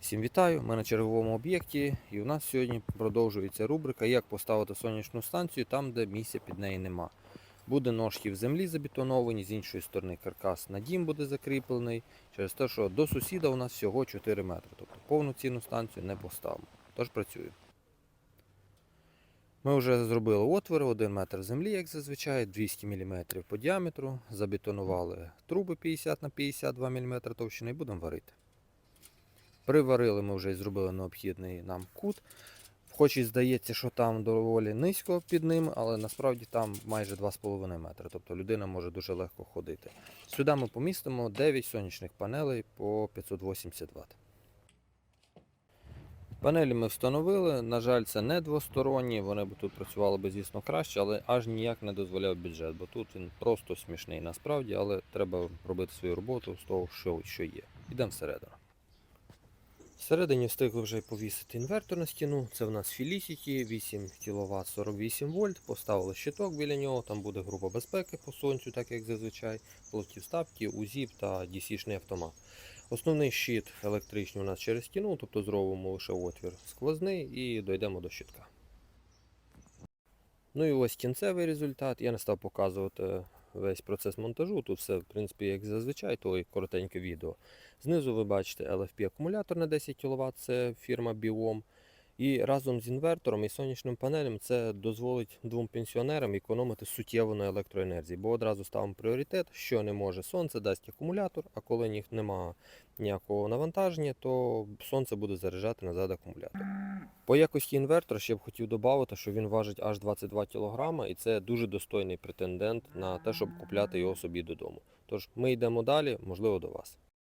Всім вітаю! Ми на черговому об'єкті, і у нас сьогодні продовжується рубрика Як поставити сонячну станцію там, де місця під неї нема. Буде ножки в землі забетоновані, з іншої сторони каркас на дім буде закріплений, через те, що до сусіда у нас всього 4 метри. Тобто повноцінну станцію не поставимо. Тож працюю. Ми вже зробили отвори 1 метр землі, як зазвичай, 200 мм по діаметру, забетонували труби 50 на 52 мм товщини і будемо варити. Приварили ми вже і зробили необхідний нам кут. Хоч і здається, що там доволі низько під ним, але насправді там майже 2,5 метри. Тобто людина може дуже легко ходити. Сюди ми помістимо 9 сонячних панелей по 580 Вт. Панелі ми встановили. На жаль, це не двосторонні, вони б тут працювали б, звісно, краще, але аж ніяк не дозволяв бюджет, бо тут він просто смішний насправді, але треба робити свою роботу з того, що, є. Йдемо всередину. Всередині встигли вже повісити інвертор на стіну. Це в нас Felicity 8 кВт 48 вольт. Поставили щиток біля нього, там буде група безпеки по сонцю, так як зазвичай, плоті вставки, УЗІП та DC-шний автомат. Основний щит електричний у нас через стіну, тобто зробимо лише отвір сквозний і дійдемо до щитка. Ну і ось кінцевий результат. Я не став показувати весь процес монтажу. Тут все, в принципі, як зазвичай, то і коротеньке відео. Знизу ви бачите LFP акумулятор на 10 кВт, це фірма Biom. І разом з інвертором і сонячним панелем це дозволить двом пенсіонерам економити суттєво на електроенергії. Бо одразу ставимо пріоритет, що не може сонце, дасть акумулятор, а коли ні- немає ніякого навантаження, то сонце буде заряджати назад акумулятор. По якості інвертора ще б хотів додати, що він важить аж 22 кг, і це дуже достойний претендент на те, щоб купляти його собі додому. Тож ми йдемо далі, можливо, до вас.